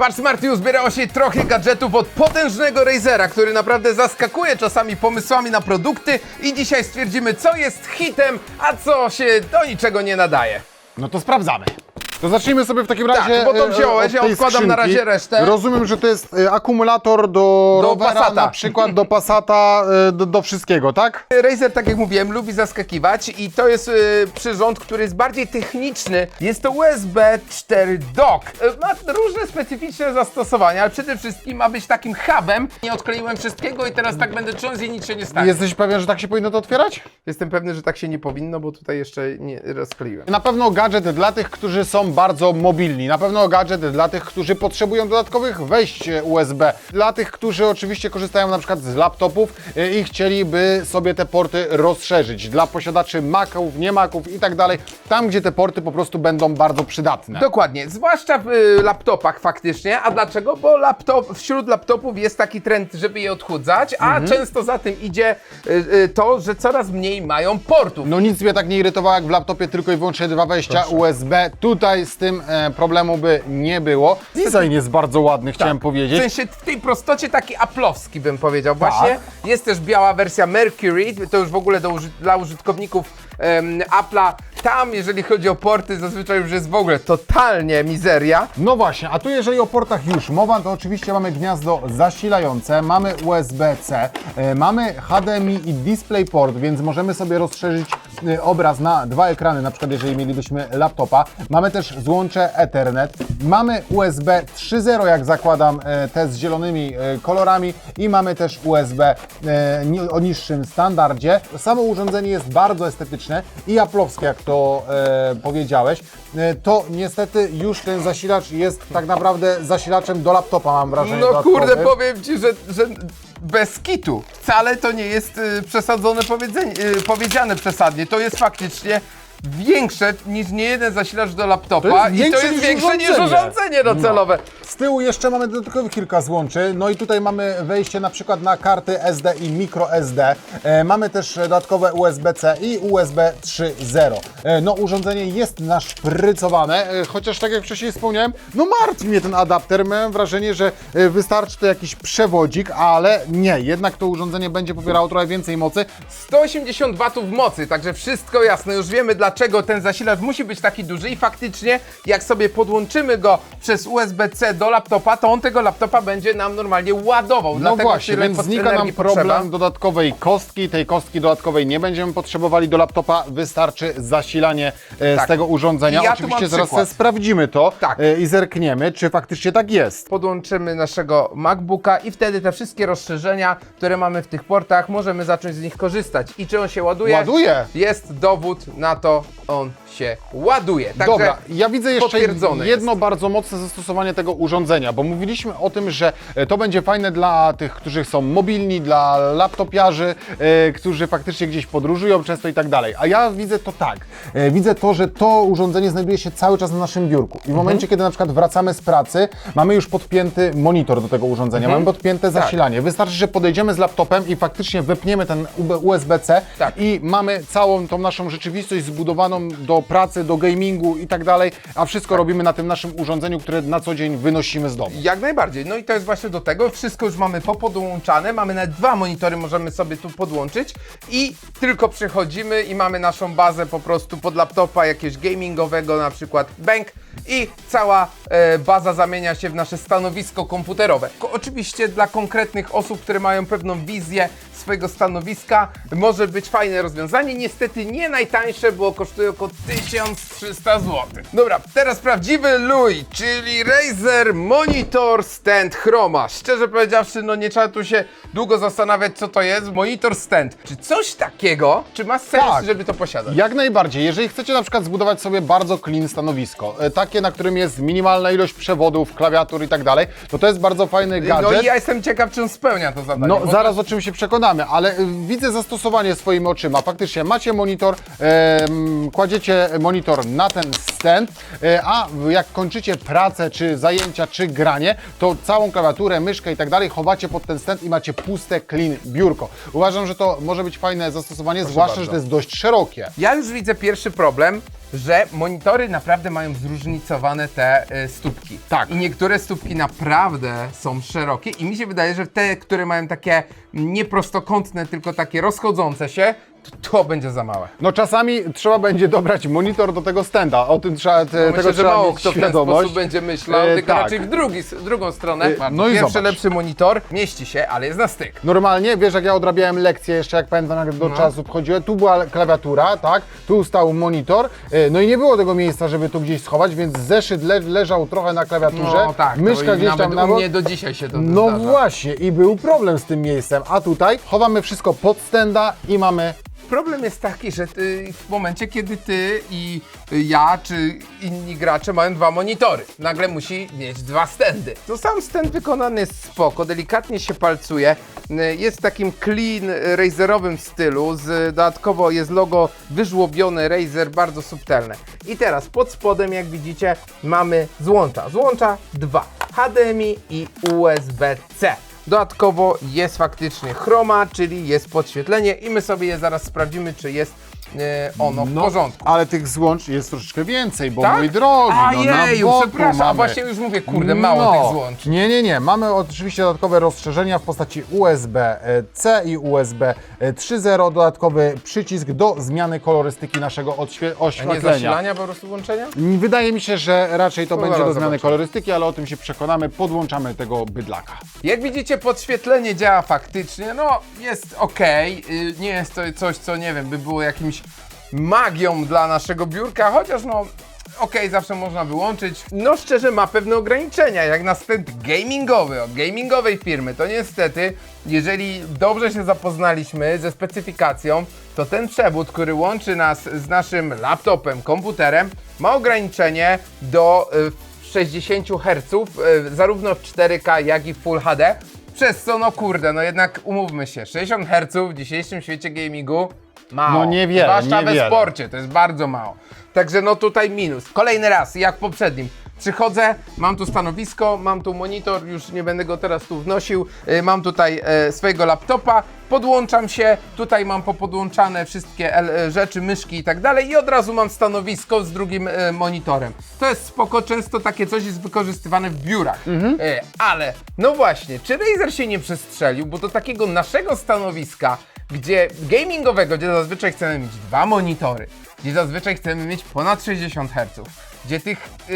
Patrz Smarty, uzbierało się trochę gadżetów od potężnego Razera, który naprawdę zaskakuje czasami pomysłami na produkty i dzisiaj stwierdzimy co jest hitem, a co się do niczego nie nadaje. No to sprawdzamy. To zacznijmy sobie w takim razie. bo to e, wziąłeś, od ja odkładam na skrzynki. razie resztę. Rozumiem, że to jest e, akumulator do, Do rowera, Passata. na przykład do Passata, e, do, do wszystkiego, tak? Razer, tak jak mówiłem, lubi zaskakiwać i to jest przyrząd, który jest bardziej techniczny. Jest to USB 4 dock. Ma różne specyficzne zastosowania, ale przede wszystkim ma być takim hubem. Nie odkleiłem wszystkiego i teraz tak będę trząsł i nic się nie stanie. Jesteś pewien, że tak się powinno to otwierać? Jestem pewny, że tak się nie powinno, bo tutaj jeszcze nie rozkleiłem. Na pewno gadżet dla tych, którzy są bardzo mobilni. Na pewno gadżet dla tych, którzy potrzebują dodatkowych wejść e, USB. Dla tych, którzy oczywiście korzystają na przykład z laptopów e, i chcieliby sobie te porty rozszerzyć. Dla posiadaczy Maców, nie Maców i tak dalej. Tam, gdzie te porty po prostu będą bardzo przydatne. Dokładnie, zwłaszcza w y, laptopach faktycznie. A dlaczego? Bo laptop, wśród laptopów jest taki trend, żeby je odchudzać, a Mhm. często za tym idzie y, y, to, że coraz mniej mają portów. No nic mnie tak nie irytowało jak w laptopie tylko i wyłącznie dwa wejścia USB. Tutaj z tym e, problemu by nie było. Design jest bardzo ładny, chciałem W powiedzieć. sensie w tej prostocie taki aplowski bym powiedział właśnie. Jest też biała wersja Mercury, to już w ogóle do, uży- dla użytkowników em, Apple'a. Tam, jeżeli chodzi o porty, zazwyczaj już jest w ogóle totalnie mizeria. No właśnie, a tu jeżeli o portach już mowa, to oczywiście mamy gniazdo zasilające, mamy USB-C, e, mamy HDMI i DisplayPort, więc możemy sobie rozszerzyć e, obraz na dwa ekrany, na przykład jeżeli mielibyśmy laptopa. Mamy też złącze Ethernet, mamy USB 3.0, jak zakładam, e, te z zielonymi e, kolorami i mamy też USB ni- o niższym standardzie. Samo urządzenie jest bardzo estetyczne i aplowskie, jak to e, powiedziałeś. E, to niestety już ten zasilacz jest tak naprawdę zasilaczem do laptopa, mam wrażenie. No kurde, powiem ci, że, że bez kitu. Wcale to nie jest y, przesadzone powiedzenie, y, powiedziane przesadnie. To jest faktycznie większe niż nie jeden zasilacz do laptopa To jest i to większe jest niż większe niż urządzenie. urządzenie docelowe. Z tyłu jeszcze mamy dodatkowych kilka złączy, no i tutaj mamy wejście na przykład na karty SD i microSD. E, mamy też dodatkowe USB-C i USB 3.0. E, no urządzenie jest naszprycowane, e, chociaż tak jak wcześniej wspomniałem, no martwi mnie ten adapter. Miałem wrażenie, że e, wystarczy to jakiś przewodzik, ale nie, jednak to urządzenie będzie pobierało trochę więcej mocy. 180 watów mocy, także wszystko jasne. Już wiemy dlaczego ten zasilacz musi być taki duży i faktycznie jak sobie podłączymy go przez USB-C do laptopa, to on tego laptopa będzie nam normalnie ładował. No Dlatego właśnie, tyle więc znika nam problem potrzeba. dodatkowej kostki. Tej kostki dodatkowej nie będziemy potrzebowali do laptopa. Wystarczy zasilanie e, Tak. z tego urządzenia. I ja tu Oczywiście mam zaraz przykład. sobie sprawdzimy to Tak. e, i zerkniemy, czy faktycznie tak jest. podłączymy naszego MacBooka i wtedy te wszystkie rozszerzenia, które mamy w tych portach, możemy zacząć z nich korzystać. I czy on się ładuje? Ładuje. Jest dowód na to, on się ładuje. Także Dobra, ja widzę jeszcze jedno bardzo mocne zastosowanie tego urządzenia, bo mówiliśmy o tym, że e, to będzie fajne dla tych, którzy są mobilni, dla laptopiarzy, e, którzy faktycznie gdzieś podróżują często i tak dalej. A ja widzę to tak. E, widzę to, że to urządzenie znajduje się cały czas na naszym biurku. I w momencie, kiedy na przykład wracamy z pracy, mamy już podpięty monitor do tego urządzenia, mamy podpięte zasilanie. Wystarczy, że podejdziemy z laptopem i faktycznie wepniemy ten USB-C Tak. i mamy całą tą naszą rzeczywistość zbudowaną do pracy, do gamingu i tak dalej, a wszystko robimy na tym naszym urządzeniu, które na co dzień wynosimy z domu. Jak najbardziej. No i to jest właśnie do tego. Wszystko już mamy popodłączane. Mamy nawet dwa monitory, możemy sobie tu podłączyć i tylko przechodzimy i mamy naszą bazę po prostu pod laptopa jakiegoś gamingowego, na przykład bank i cała e, baza zamienia się w nasze stanowisko komputerowe. Ko- oczywiście dla konkretnych osób, które mają pewną wizję swojego stanowiska może być fajne rozwiązanie. Niestety nie najtańsze, bo kosztuje około 1300 zł. Dobra, teraz prawdziwy Louis, czyli Razer Monitor Stand Chroma. Szczerze powiedziawszy, no nie trzeba tu się długo zastanawiać, co to jest. Monitor stand. Czy coś takiego, czy ma sens, Tak. żeby to posiadać? Jak najbardziej. Jeżeli chcecie na przykład zbudować sobie bardzo clean stanowisko, e, takie, na którym jest minimalna ilość przewodów, klawiatur i tak dalej, to to jest bardzo fajny gadżet. No i ja jestem ciekaw, czy on spełnia to zadanie. No, bo zaraz o czym się przekonamy, ale y, widzę zastosowanie swoimi oczyma. Faktycznie macie monitor, em, kładziecie monitor na ten stand, e, a jak kończycie pracę, czy zajęcia, czy granie, to całą klawiaturę, myszkę i tak dalej chowacie pod ten stand i macie puste, clean biurko. Uważam, że to może być fajne zastosowanie, zwłaszcza, bardzo. że to jest dość szerokie. Ja już widzę pierwszy problem. Że monitory naprawdę mają zróżnicowane te e, stópki. Tak. I niektóre stópki naprawdę są szerokie i mi się wydaje, że te, które mają takie nie prostokątne, tylko takie rozchodzące się, to, będzie za małe. No czasami trzeba będzie dobrać monitor do tego stenda. O tym trzeba, te, tego Myślę, że trzeba mało mieć kto w ten świadomość. sposób będzie myślał, E, tylko tak. raczej w, drugi, w drugą stronę. E, no i Pierwszy zobacz. lepszy monitor mieści się, ale jest na styk. Normalnie, wiesz, jak ja odrabiałem lekcje jeszcze, jak pamiętam, jak do No. czasu wchodziłem, tu była klawiatura, tak, tu stał monitor, e, no i nie było tego miejsca, żeby tu gdzieś schować, więc zeszyt le leżał trochę na klawiaturze, No tak, to myszka i gdzieś nawet tam na u bok. mnie do dzisiaj się to No zdarza. właśnie, i był problem z tym miejscem, a tutaj chowamy wszystko pod stenda i mamy Problem jest taki, że ty, w momencie, kiedy ty i ja, czy inni gracze mają dwa monitory, nagle musi mieć dwa stędy. To sam stand wykonany jest spoko, delikatnie się palcuje, y, jest w takim clean, y, razerowym stylu, z, dodatkowo jest logo wyżłobione Razer, bardzo subtelne. I teraz pod spodem, jak widzicie, mamy złącza. Złącza dwa, HDMI i USB-C. Dodatkowo jest faktycznie chroma, czyli jest podświetlenie i my sobie je zaraz sprawdzimy, czy jest e, ono w porządku. Ale tych złącz jest troszeczkę więcej, bo Tak? mój drogi, A no na jeju, boku przepraszam, mamy. a właśnie już mówię, kurde, mało No. tych złącz. Nie, nie, nie. Mamy oczywiście dodatkowe rozszerzenia w postaci USB-C i USB 3.0, dodatkowy przycisk do zmiany kolorystyki naszego odświe- A nie oświetlenia. zasilania po prostu włączenia? Wydaje mi się, że raczej to No, będzie do zaraz zmiany zobaczymy. kolorystyki, ale o tym się przekonamy. Podłączamy tego bydlaka. Jak widzicie, podświetlenie działa faktycznie, no jest ok. Nie jest to coś, co nie wiem, by było jakimś magią dla naszego biurka, chociaż no. Okej, zawsze można wyłączyć. No szczerze, ma pewne ograniczenia, jak na sprzęt gamingowy, od gamingowej firmy. To niestety, jeżeli dobrze się zapoznaliśmy ze specyfikacją, to ten przewód, który łączy nas z naszym laptopem, komputerem, ma ograniczenie do y, 60 Hz, y, zarówno w 4K, jak i w Full HD. Przez co, no kurde, no jednak umówmy się, 60 Hz w dzisiejszym świecie gamingu mało. No niewiele, Zwłaszcza niewiele. we sporcie, to jest bardzo mało. Także no tutaj minus. Kolejny raz, jak w poprzednim. Przychodzę, mam tu stanowisko, mam tu monitor, już nie będę go teraz tu wnosił. y, Mam tutaj e, swojego laptopa, podłączam się, tutaj mam popodłączane wszystkie el- e, rzeczy, myszki i tak dalej i od razu mam stanowisko z drugim e, monitorem. To jest spoko, często takie coś jest wykorzystywane w biurach. E, ale, no właśnie, czy Razer się nie przestrzelił, bo do takiego naszego stanowiska, gdzie gamingowego, gdzie zazwyczaj chcemy mieć dwa monitory, gdzie zazwyczaj chcemy mieć ponad 60 Hz, gdzie tych yy,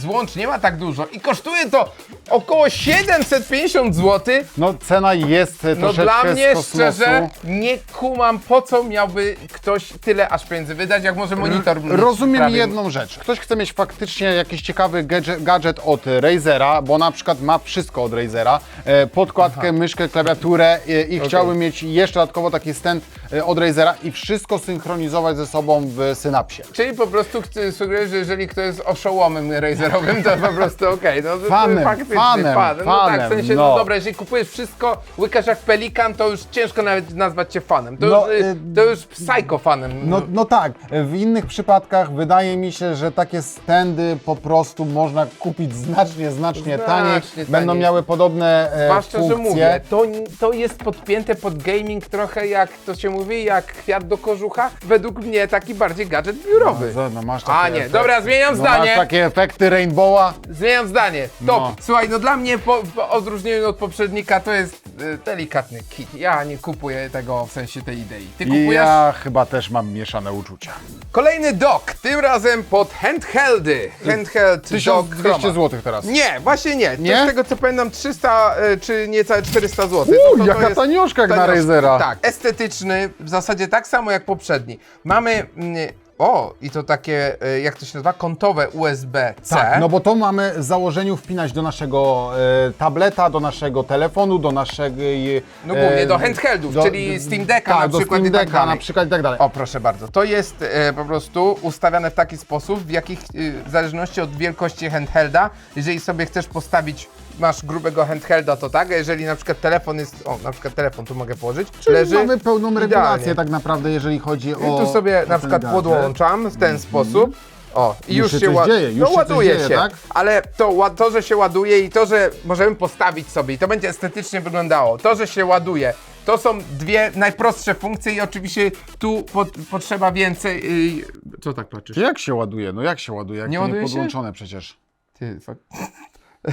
złącz nie ma tak dużo i kosztuje to około 750 zł, No cena jest e, no troszeczkę dla mnie kosmosu. szczerze nie kumam po co miałby ktoś tyle aż pieniędzy wydać, jak może monitor mieć Rozumiem prawie- jedną rzecz. Ktoś chce mieć faktycznie jakiś ciekawy gadżet, gadżet od Razera, bo na przykład ma wszystko od Razera. E, podkładkę, myszkę, klawiaturę e, i chciałby mieć jeszcze dodatkowo taki stand e, od Razera i wszystko synchronizować ze sobą w Synapsie. Czyli po prostu chcę sugeruję, że jeżeli ktoś jest oszołomem razerowym, to po prostu okej, no to- to Fanem, faktycznie fanem, fan. No tak, w fanem, sensie, no. no. dobra, jeżeli kupujesz wszystko, łykasz jak pelikan, to już ciężko nawet nazwać cię fanem. To, No, już, y, y, to już psycho fanem. No, no tak, w innych przypadkach wydaje mi się, że takie standy po prostu można kupić znacznie, znacznie, taniej. Znacznie Będą taniej. miały podobne e, Zwłaszcza, funkcje. że mówię, to, to jest podpięte pod gaming trochę jak to się mówi, jak kwiat do kożucha. Według mnie taki bardziej gadżet biurowy. No, no, masz takie A nie, efekty. dobra, zmieniam no, zdanie. Masz takie efekty Rainbowa. Zmieniam zdanie. Top. No. Słuchaj, no dla mnie po, po odróżnieniu od poprzednika to jest y, delikatny kit. Ja nie kupuję tego w sensie tej idei. Ty I kupujesz? ja chyba też mam mieszane uczucia. Kolejny dock, tym razem pod handheldy. Handheld dock 1200 Chroma. zł teraz. Nie, właśnie nie. To Nie? z tego co pamiętam 300 y, czy niecałe 400 zł. Uuu, jaka tanioszka jak na Razera. Tak, estetyczny, w zasadzie tak samo jak poprzedni. Mamy, mm, o i to takie, y, jak to się nazywa, kątowe USB-C. Tak, no bo to mamy w założeniu wpinać do naszego e, tableta, do naszego telefonu, do naszego... E, No głównie do handheldów, czyli Steam Decka tak, na do przykład Steam i tak Decka dalej. na przykład i tak dalej. O, proszę bardzo. To jest e, po prostu ustawiane w taki sposób, w jakich, e, w zależności od wielkości handhelda, jeżeli sobie chcesz postawić, masz grubego handhelda, to tak, a jeżeli na przykład telefon jest, o, na przykład telefon tu mogę położyć, Czyli leży mamy pełną idealnie. regulację tak naprawdę, jeżeli chodzi o... I tu sobie o na ten przykład gadżet. podłączam w ten sposób. O, i Już już, się się, coś ła- dzieje, już no, się coś ładuje dzieje, się, tak? ale to, to, że się ładuje i to, że możemy postawić sobie i to będzie estetycznie wyglądało, to, że się ładuje To są dwie najprostsze funkcje i oczywiście tu pot, potrzeba więcej. Yy, co tak patrzysz? Jak się ładuje? No jak się ładuje? Jak Nie to ładuje nie się? podłączone przecież. Ty, fak...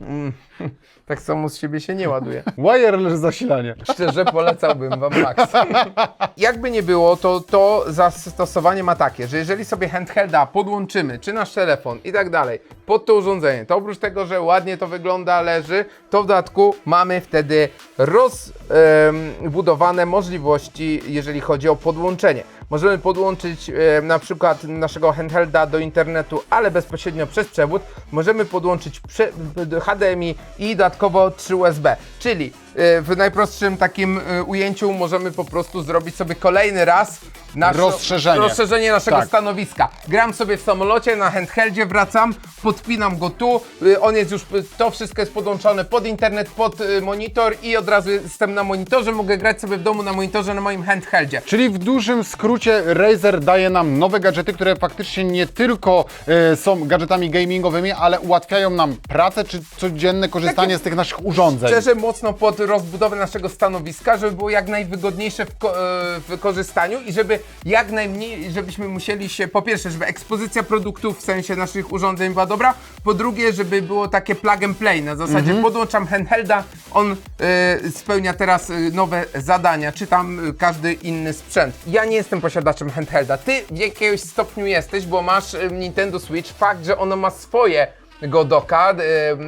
Mm. tak samo z siebie się nie ładuje. Wireless zasilanie. Szczerze polecałbym Wam Max. Jakby nie było, to to zastosowanie ma takie, że jeżeli sobie handhelda podłączymy, czy nasz telefon i tak dalej, pod to urządzenie, to oprócz tego, że ładnie to wygląda, leży, to w dodatku mamy wtedy rozbudowane możliwości, jeżeli chodzi o podłączenie. Możemy podłączyć e, na przykład naszego handhelda do internetu, ale bezpośrednio przez przewód. Możemy podłączyć HDMI i dodatkowo 3 USB. Czyli e, w najprostszym takim e, ujęciu możemy po prostu zrobić sobie kolejny raz Rozszerzenie. rozszerzenie naszego Tak. stanowiska. Gram sobie w samolocie, na handheldzie wracam, podpinam go tu, y, on jest już, y, to wszystko jest podłączone pod internet, pod y, monitor i od razu jestem na monitorze, mogę grać sobie w domu na monitorze na moim handheldzie. Czyli w dużym skrócie Razer daje nam nowe gadżety, które faktycznie nie tylko e, są gadżetami gamingowymi, ale ułatwiają nam pracę czy codzienne korzystanie z tych naszych urządzeń. Szczerze mocno pod rozbudowę naszego stanowiska, żeby było jak najwygodniejsze w, ko- e, w korzystaniu i żeby jak najmniej, żebyśmy musieli się, po pierwsze, żeby ekspozycja produktów w sensie naszych urządzeń była dobra, po drugie, żeby było takie plug and play, na zasadzie Mhm. podłączam handhelda, on e, spełnia teraz e, nowe zadania, czy tam e, każdy inny sprzęt. Ja nie jestem posiadaczem handhelda, ty w jakiegoś stopniu jesteś, bo masz e, Nintendo Switch, fakt, że ono ma swoje go doka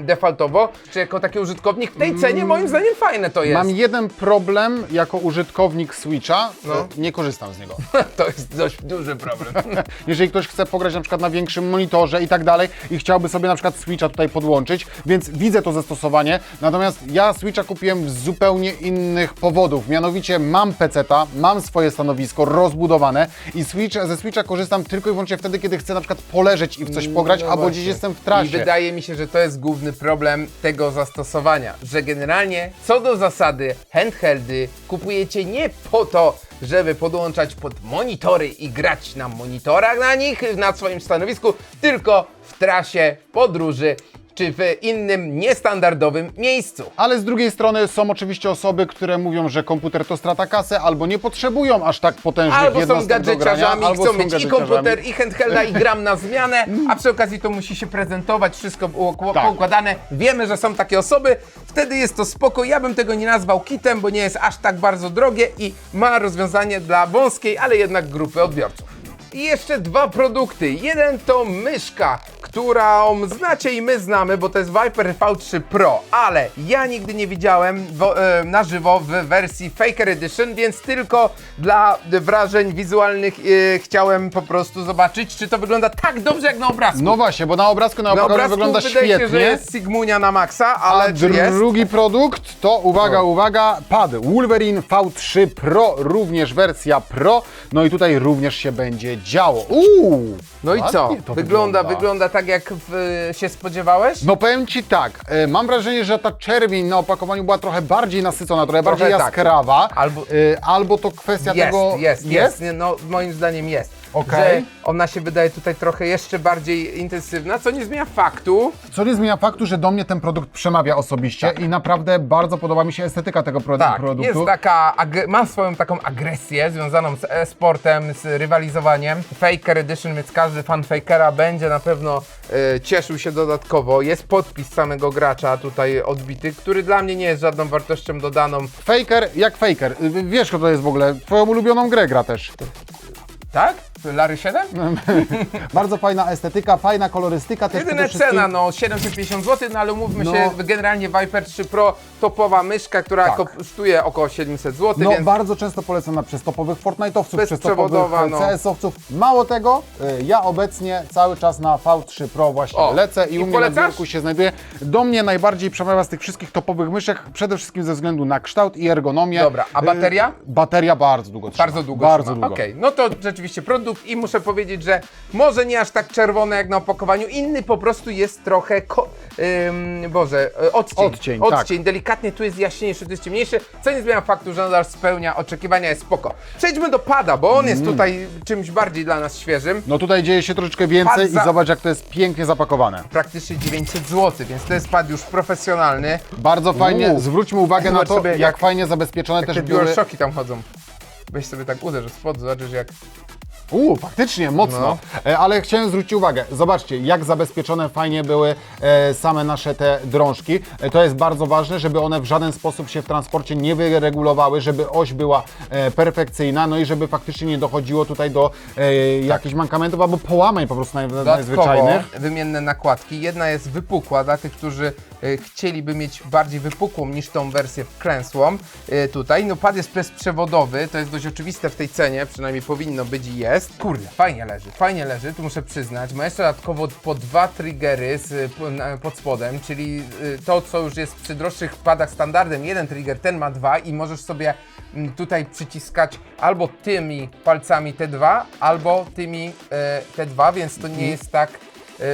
defaultowo, czy jako taki użytkownik w tej cenie moim zdaniem fajne to jest. Mam jeden problem jako użytkownik Switcha, No. nie korzystam z niego. To jest dość duży problem. Jeżeli ktoś chce pograć na przykład na większym monitorze i tak dalej i chciałby sobie na przykład Switcha tutaj podłączyć, więc widzę to zastosowanie. Natomiast ja Switcha kupiłem z zupełnie innych powodów. Mianowicie mam PC-ta, mam swoje stanowisko rozbudowane i Switch, ze Switcha korzystam tylko i wyłącznie wtedy, kiedy chcę na przykład poleżeć i w coś pograć, No albo właśnie. gdzieś jestem w trasie. Wydaje mi się, że to jest główny problem tego zastosowania, że generalnie co do zasady handheldy kupujecie nie po to, żeby podłączać pod monitory i grać na monitorach na nich, na swoim stanowisku, tylko w trasie, podróży czy w innym niestandardowym miejscu. Ale z drugiej strony są oczywiście osoby, które mówią, że komputer to strata kasy, albo nie potrzebują aż tak potężnych Albo są jednostek do grania, gadżeciarzami, albo chcą są mieć i gadżeciarzami. komputer, i handhelda, i gram na zmianę, a przy okazji to musi się prezentować, wszystko było Tak. poukładane. Wiemy, że są takie osoby, wtedy jest to spoko. Ja bym tego nie nazwał kitem, bo nie jest aż tak bardzo drogie i ma rozwiązanie dla wąskiej, ale jednak grupy odbiorców. I jeszcze dwa produkty. Jeden to myszka, którą znacie i my znamy, bo to jest Viper V3 Pro, ale ja nigdy nie widziałem wo- e, na żywo w wersji Faker Edition, więc tylko dla wrażeń wizualnych e, chciałem po prostu zobaczyć, czy to wygląda tak dobrze jak na obrazku. No właśnie, bo na obrazku na, na obrazku wygląda wydaje się, że świetnie. jest Sigmunia na maksa, ale A czy jest? drugi produkt to, uwaga, uwaga, pad Wolverine V3 Pro, również wersja Pro. No i tutaj również się będzie działo. Uuu! No i co? to Wygląda, wygląda tak jak w, się spodziewałeś? No powiem Ci tak, e, mam wrażenie, że ta czerwień na opakowaniu była trochę bardziej nasycona, trochę, bardziej tak. jaskrawa. Albo- e, albo to kwestia Jest, tego... jest, jest, Nie, No, moim zdaniem jest. Okej. Że ona się wydaje tutaj trochę jeszcze bardziej intensywna, co nie zmienia faktu, Co nie zmienia faktu, że do mnie ten produkt przemawia osobiście i naprawdę bardzo podoba mi się estetyka tego pro- tak, produktu. jest taka, ag- ma swoją taką agresję związaną z e-sportem, z rywalizowaniem. Faker Edition, więc każdy fan Fakera będzie na pewno e, cieszył się dodatkowo. Jest podpis samego gracza tutaj odbity, który dla mnie nie jest żadną wartością dodaną. Faker jak Faker. Y, Wiesz, kto to jest w ogóle? Twoją ulubioną grę gra też. Tak? Larry 7? Bardzo fajna estetyka, fajna kolorystyka. Też Jedyna cena, no 750 zł, no ale umówmy No. się, generalnie Viper 3 Pro topowa myszka, która Tak. kosztuje około 700 zł, No, więc bardzo często polecana przez topowych Fortnite'owców, przez topowych Bezprzewodowa, no. CS-owców. Mało tego, y, ja obecnie cały czas na V3 Pro właśnie O, lecę i, i u mnie polecasz? na biurku się znajduje. Do mnie najbardziej przemawia z tych wszystkich topowych myszek, przede wszystkim ze względu na kształt i ergonomię. Dobra, a Y, bateria? Bateria bardzo długo trzyma. bardzo długo Bardzo trzyma. długo. Okej, no to rzeczywiście oczywiście produkt i muszę powiedzieć, że może nie aż tak czerwone jak na opakowaniu, inny po prostu jest trochę, ym, Boże, y, odcień. Odcień, tak. odcień. Delikatnie tu jest jaśniejszy, tu jest ciemniejszy, co nie zmienia faktu, że nadal spełnia oczekiwania, jest spoko. Przejdźmy do pada, bo on jest Mm. tutaj czymś bardziej dla nas świeżym. No tutaj dzieje się troszeczkę więcej za- i zobacz jak to jest pięknie zapakowane. Praktycznie 900 zł, więc to jest pad już profesjonalny. Bardzo fajnie, Uuu. zwróćmy uwagę na Zobacz to, sobie, jak, jak- fajnie zabezpieczone Jak też te były. DualShocki tam chodzą. Weź sobie tak uderz od spodu, zobaczysz jak... Uuu, faktycznie, mocno. No. E, Ale chciałem zwrócić uwagę, zobaczcie, jak zabezpieczone fajnie były e, same nasze te drążki. E, to jest bardzo ważne, żeby one w żaden sposób się w transporcie nie wyregulowały, żeby oś była e, perfekcyjna, no i żeby faktycznie nie dochodziło tutaj do e, jakichś mankamentów albo połamań po prostu naj, Dodatkowo najzwyczajnych. wymienne nakładki. Jedna jest wypukła dla tych, którzy chcieliby mieć bardziej wypukłą niż tą wersję wklęsłą. Y, tutaj, no pad jest bezprzewodowy, to jest dość oczywiste w tej cenie, przynajmniej powinno być i jest. Kurde, fajnie leży, fajnie leży, tu muszę przyznać. Ma jeszcze dodatkowo po dwa triggery z, na- pod spodem, czyli to, co już jest przy droższych padach standardem, jeden trigger, ten ma dwa i możesz sobie mm, tutaj przyciskać albo tymi palcami te dwa, albo tymi e, te dwa, więc to nie jest tak, e,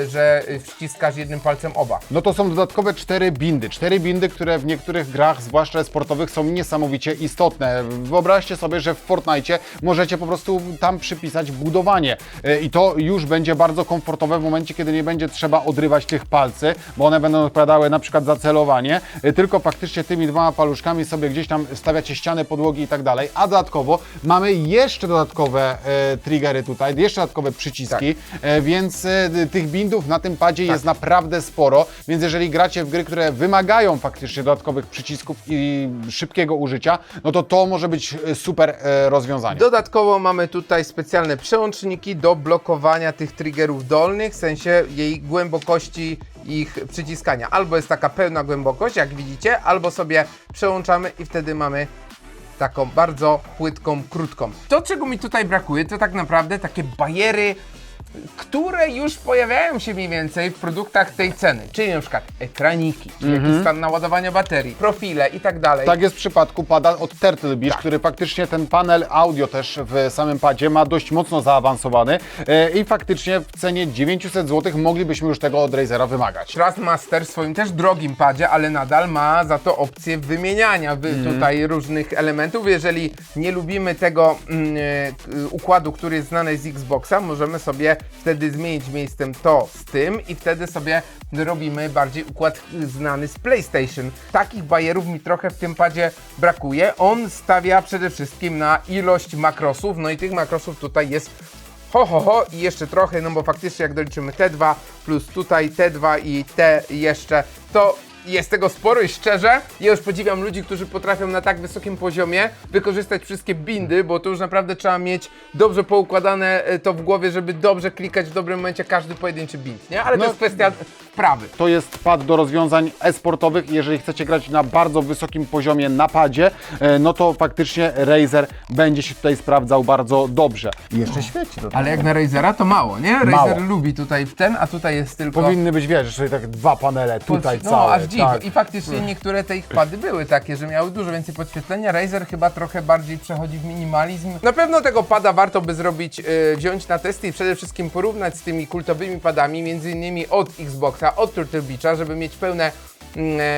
że e, wciskasz jednym palcem oba. No to są dodatkowe cztery bindy. Cztery bindy, które w niektórych grach, zwłaszcza sportowych, są niesamowicie istotne. Wyobraźcie sobie, że w Fortnite możecie po prostu tam przypisać budowanie E, i to już będzie bardzo komfortowe w momencie, kiedy nie będzie trzeba odrywać tych palcy, bo one będą odpowiadały na przykład za celowanie, e, tylko faktycznie tymi dwoma paluszkami sobie gdzieś tam stawiacie ściany, podłogi i tak dalej. A dodatkowo mamy jeszcze dodatkowe e, triggery tutaj, jeszcze dodatkowe przyciski, e, więc e, tych bindów na tym padzie jest naprawdę sporo, więc jeżeli gracie w gry, które wymagają faktycznie dodatkowych przycisków i szybkiego użycia, no to to może być e, super e, rozwiązanie. Dodatkowo mamy tutaj specjalne przełączniki do blokowania tych triggerów dolnych, w sensie jej głębokości ich przyciskania. Albo jest taka pełna głębokość, jak widzicie, albo sobie przełączamy i wtedy mamy taką bardzo płytką, krótką. To, czego mi tutaj brakuje, to tak naprawdę takie bariery, które już pojawiają się mniej więcej w produktach tej ceny, czyli na przykład ekraniki, czyli jakiś stan naładowania baterii, profile i tak dalej. Tak jest w przypadku pada od Turtle Beach, który faktycznie ten panel audio też w samym padzie ma dość mocno zaawansowany e, i faktycznie w cenie 900 zł moglibyśmy już tego od Razera wymagać. Trustmaster w swoim też drogim padzie, ale nadal ma za to opcję wymieniania wy, tutaj różnych elementów. Jeżeli nie lubimy tego mm, e, układu, który jest znany z Xboxa, możemy sobie wtedy zmienić miejscem to z tym i wtedy sobie robimy bardziej układ znany z PlayStation. Takich bajerów mi trochę w tym padzie brakuje. On stawia przede wszystkim na ilość makrosów, no i tych makrosów tutaj jest Ho, ho, ho i jeszcze trochę, no bo faktycznie jak doliczymy te dwa plus tutaj te dwa i te jeszcze, to jest tego sporo i szczerze, ja już podziwiam ludzi, którzy potrafią na tak wysokim poziomie wykorzystać wszystkie bindy, bo to już naprawdę trzeba mieć dobrze poukładane e, to w głowie, żeby dobrze klikać w dobrym momencie każdy pojedynczy bind, nie? Ale No. to jest kwestia wprawy. To jest pad do rozwiązań e-sportowych. Jeżeli chcecie grać na bardzo wysokim poziomie na padzie, e, no to faktycznie Razer będzie się tutaj sprawdzał bardzo dobrze. I jeszcze świeci do Ale jak na Razera to mało, nie? Razer Mało. lubi tutaj w ten, a tutaj jest tylko... Powinny być, wiesz, że tak dwa panele tutaj no, całe. Aż dziwo. tak. I faktycznie niektóre te ich pady były takie, że miały dużo więcej podświetlenia. Razer chyba trochę bardziej przechodzi w minimalizm. Na pewno tego pada warto by zrobić, e, wziąć na testy i przede wszystkim porównać z tymi kultowymi padami, między innymi od Xboxa, od Turtle Beacha, żeby mieć pełne,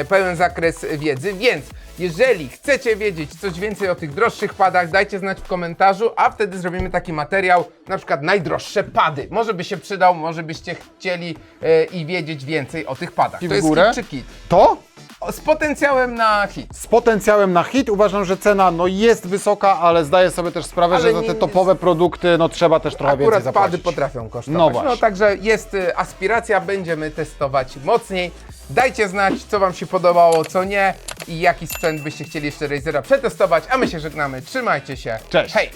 pełen zakres wiedzy. Więc jeżeli chcecie wiedzieć coś więcej o tych droższych padach, dajcie znać w komentarzu, a wtedy zrobimy taki materiał, na przykład najdroższe pady. Może by się przydał, może byście chcieli e, i wiedzieć więcej o tych padach. I To w jest górę. hit czy kit? To O, Z potencjałem na hit. z potencjałem na hit. Uważam, że cena no, jest wysoka, ale zdaję sobie też sprawę, Ale że za nie- te topowe produkty no, trzeba też trochę więcej Akurat zapłacić. pady potrafią kosztować. No właśnie. także jest y, aspiracja, będziemy testować mocniej. Dajcie znać, co Wam się podobało, co nie i jaki sprzęt byście chcieli jeszcze Razera przetestować, a my się żegnamy. Trzymajcie się. Cześć. Hej!